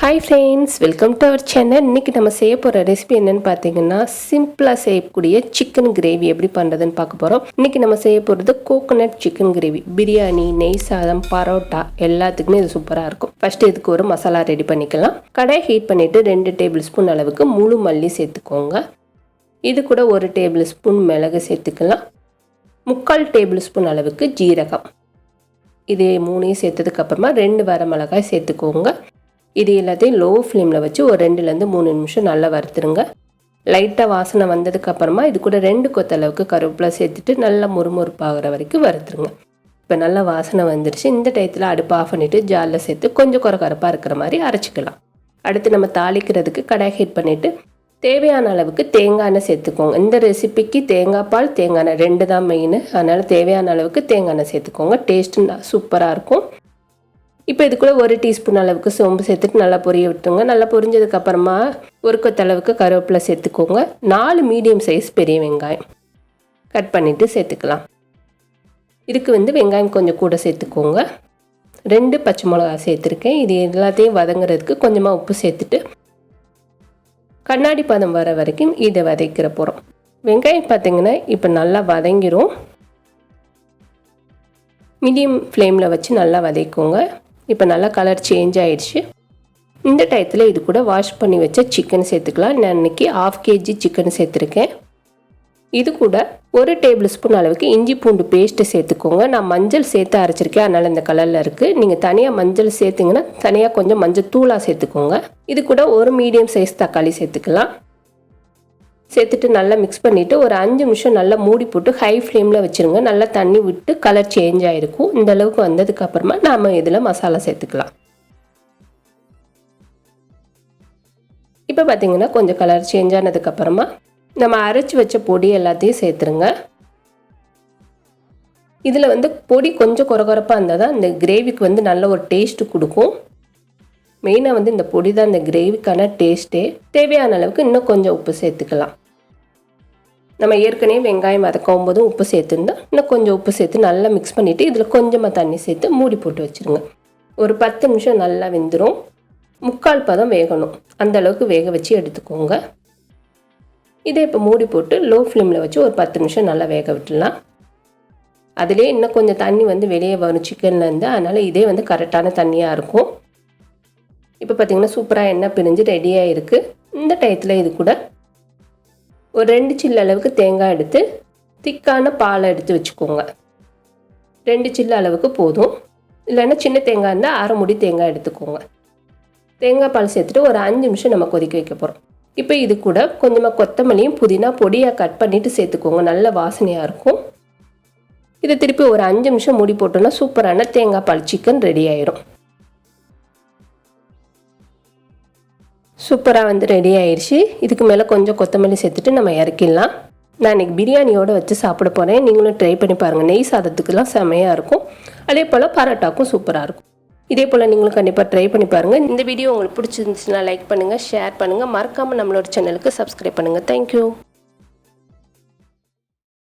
Hi friends welcome to our channel இன்றைக்கி நம்ம செய்ய போகிற ரெசிபி என்னென்னு பார்த்தீங்கன்னா சிம்பிளாக செய்யக்கூடிய சிக்கன் கிரேவி எப்படி பண்ணுறதுன்னு பார்க்க போகிறோம் இன்றைக்கி நம்ம செய்ய போகிறது கோகோனட் சிக்கன் கிரேவி பிரியாணி நெய் சாதம் பரோட்டா எல்லாத்துக்குமே இது சூப்பராக இருக்கும். ஃபஸ்ட்டு இதுக்கு ஒரு மசாலா ரெடி பண்ணிக்கலாம். கடாய் ஹீட் பண்ணிவிட்டு ரெண்டு டேபிள் ஸ்பூன் அளவுக்கு முழு மல்லி சேர்த்துக்கோங்க. இது கூட ஒரு டேபிள் ஸ்பூன் மிளகு சேர்த்துக்கலாம். முக்கால் டேபிள் ஸ்பூன் அளவுக்கு ஜீரகம். இது மூணையும் சேர்த்ததுக்கப்புறமா ரெண்டு வர மிளகாய் சேர்த்துக்கோங்க. இது எல்லாத்தையும் லோ ஃப்ளேமில் வச்சு ஒரு ரெண்டுலேருந்து மூணு நிமிஷம் நல்லா வறுத்துருங்க. லைட்டாக வாசனை வந்ததுக்கப்புறமா இது கூட ரெண்டு கொத்தளவுக்கு கருவேப்பிலை சேர்த்துட்டு நல்லா முறுமுறுப்பாகிற வரைக்கும் வறுத்துருங்க. இப்போ நல்லா வாசனை வந்துருச்சு. இந்த டயத்தில் அடுப்பு ஆஃப் பண்ணிவிட்டு ஜாலில் சேர்த்து கொஞ்சம் குறக்கரப்பாக இருக்கிற மாதிரி அரைச்சிக்கலாம். அடுத்து நம்ம தாளிக்கிறதுக்கு கடாய் ஹீட் பண்ணிவிட்டு தேவையான அளவுக்கு தேங்காய் எண்ணெய் சேர்த்துக்கோங்க. இந்த ரெசிபிக்கு தேங்காய் பால் தேங்காய் எண்ணெய் ரெண்டு தான் மெயின் அதனால் தேவையான அளவுக்கு தேங்காய் எண்ணெய் சேர்த்துக்கோங்க. டேஸ்ட்டு சூப்பராக இருக்கும். இப்போ இதுக்குள்ளே ஒரு டீஸ்பூன் அளவுக்கு சோம்பு சேர்த்துட்டு நல்லா பொரிய விட்டுங்க நல்லா பொரிஞ்சதுக்கப்புறமா ஒரு கொத்தளவுக்கு கருவேப்பிலை சேர்த்துக்கோங்க. நாலு மீடியம் சைஸ் பெரிய வெங்காயம் கட் பண்ணிவிட்டு சேர்த்துக்கலாம். இதுக்கு வந்து வெங்காயம் கொஞ்சம் கூட சேர்த்துக்கோங்க. ரெண்டு பச்சை மிளகா சேர்த்துருக்கேன். இது எல்லாத்தையும் வதங்குறதுக்கு கொஞ்சமாக உப்பு சேர்த்துட்டு கண்ணாடி பதம் வர வரைக்கும் இதை வதக்கிற போகிறோம் வெங்காயம் பார்த்திங்கன்னா இப்போ நல்லா வதங்கிரும். மீடியம் ஃப்ளேமில் வச்சு நல்லா வதக்குங்க. இப்போ நல்லா கலர் சேஞ்ச் ஆயிடுச்சு. இந்த டயத்தில் இது கூட வாஷ் பண்ணி வச்ச சிக்கன் சேர்த்துக்கலாம். நான் இன்றைக்கி ஆஃப் கேஜி சிக்கன் சேர்த்துருக்கேன். இது கூட ஒரு டேபிள் ஸ்பூன் அளவுக்கு இஞ்சி பூண்டு பேஸ்ட்டு சேர்த்துக்கோங்க. நான் மஞ்சள் சேர்த்து அரைச்சிருக்கேன். அதனால் இந்த கலரில் இருக்குது நீங்கள் தனியாக மஞ்சள் சேர்த்திங்கன்னா தனியாக கொஞ்சம் மஞ்சள் தூளாக சேர்த்துக்கோங்க. இது கூட ஒரு மீடியம் சைஸ் தக்காளி சேர்த்துக்கலாம். சேர்த்துட்டு நல்லா மிக்ஸ் பண்ணிவிட்டு ஒரு அஞ்சு நிமிஷம் நல்லா மூடி போட்டு ஹை ஃப்ளேமில் வச்சுருங்க. நல்லா தண்ணி விட்டு கலர் சேஞ்ச் ஆகிருக்கும் இந்த அளவுக்கு வந்ததுக்கப்புறமா நாம் இதில் மசாலா சேர்த்துக்கலாம். இப்போ பார்த்தீங்கன்னா கொஞ்சம் கலர் சேஞ்ச் ஆனதுக்கப்புறமா நம்ம அரைச்சி வச்ச பொடி எல்லாத்தையும் சேர்த்துருங்க. இதில் வந்து பொடி கொஞ்சம் குறகுறப்பாக இருந்தால் தான் இந்த கிரேவிக்கு வந்து நல்ல ஒரு டேஸ்ட்டு கொடுக்கும். மெயினாக வந்து இந்த பொடி தான் இந்த கிரேவிக்கான டேஸ்ட்டே தேவையான அளவுக்கு இன்னும் கொஞ்சம் உப்பு சேர்த்துக்கலாம். நம்ம ஏற்கனவே வெங்காயம் வதக்கும் போதும் உப்பு சேர்த்துருந்தா இன்னும் கொஞ்சம் உப்பு சேர்த்து நல்லா மிக்ஸ் பண்ணிவிட்டு இதில் கொஞ்சமாக தண்ணி சேர்த்து மூடி போட்டு வச்சுருங்க. ஒரு பத்து நிமிஷம் நல்லா வெந்துடும் முக்கால் பதம் வேகணும். அந்த அளவுக்கு வேக வச்சு எடுத்துக்கோங்க. இதை இப்போ மூடி போட்டு லோ ஃப்ளேமில் வச்சு ஒரு பத்து நிமிஷம் நல்லா வேக விட்டுடலாம். அதிலே இன்னும் கொஞ்சம் தண்ணி வந்து வெளியே வரும் சிக்கன்லேருந்து அதனால் இதே வந்து கரெக்டான தண்ணியாக இருக்கும். இப்போ பார்த்திங்கன்னா சூப்பராக எண்ணெய் பிரிஞ்சு ரெடியாக இருக்குது இந்த டயத்தில் இது கூட ஒரு ரெண்டு சில்லு அளவுக்கு தேங்காய் எடுத்து திக்கான பாலை எடுத்து வச்சுக்கோங்க. ரெண்டு சில்லு அளவுக்கு போதும். இல்லைன்னா சின்ன தேங்காய் இருந்தால் அரை முடி தேங்காய் எடுத்துக்கோங்க. தேங்காய் பால் சேர்த்துட்டு ஒரு அஞ்சு நிமிஷம் நம்ம கொதிக்க வைக்க போகிறோம் இப்போ இது கூட கொஞ்சமாக கொத்தமல்லியும் புதினா பொடியாக கட் பண்ணிவிட்டு சேர்த்துக்கோங்க. நல்ல வாசனையாக இருக்கும். இதை திருப்பி ஒரு அஞ்சு நிமிஷம் மூடி போட்டோன்னா சூப்பரான தேங்காய் பால் சிக்கன் ரெடி ஆயிரும். சூப்பராக வந்து ரெடி ஆயிடுச்சு இதுக்கு மேலே கொஞ்சம் கொத்தமல்லி சேர்த்துட்டு நம்ம இறக்கிடலாம். நான் இன்றைக்கி பிரியாணியோடு வச்சு சாப்பிட போகிறேன் நீங்களும் ட்ரை பண்ணி பாருங்கள் நெய் சாதத்துக்குலாம் செமையாக இருக்கும். அதே போல் பரோட்டாக்கும் சூப்பராக இருக்கும். இதே போல் நீங்களும் கண்டிப்பாக ட்ரை பண்ணி பாருங்கள் இந்த வீடியோ உங்களுக்கு பிடிச்சிருந்துச்சுன்னா லைக் பண்ணுங்கள் ஷேர் பண்ணுங்கள் மறக்காமல் நம்மளோட சேனலுக்கு சப்ஸ்கிரைப் பண்ணுங்கள் தேங்க்யூ